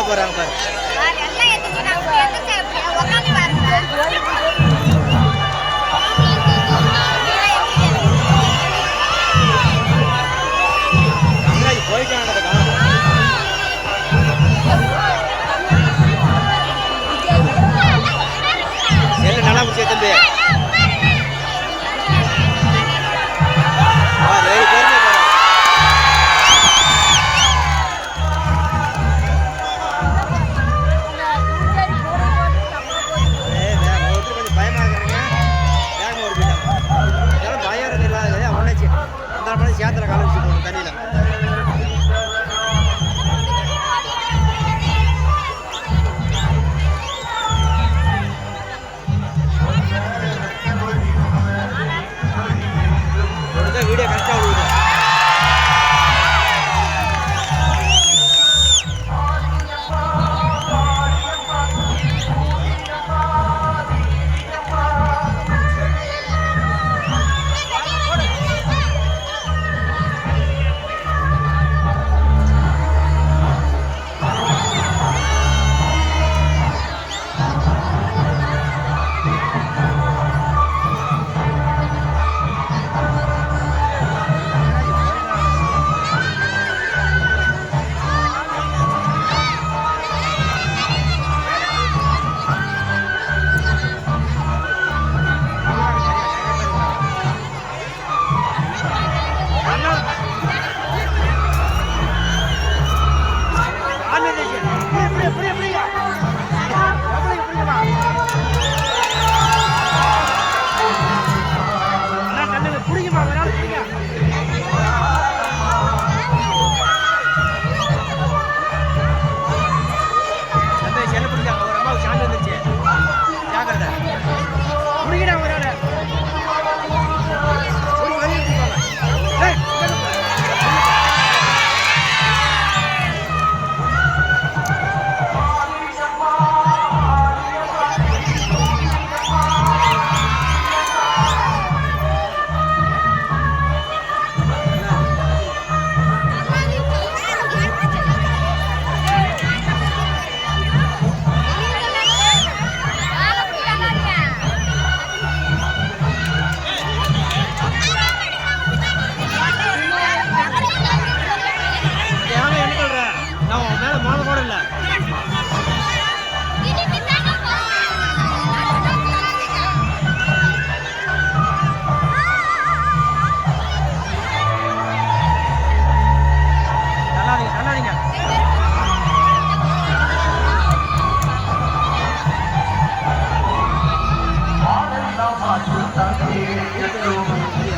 விட போறாங்க பாரு. நல்லா முடிச்சு தம்பி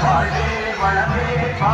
வாழ்வே வளமே பா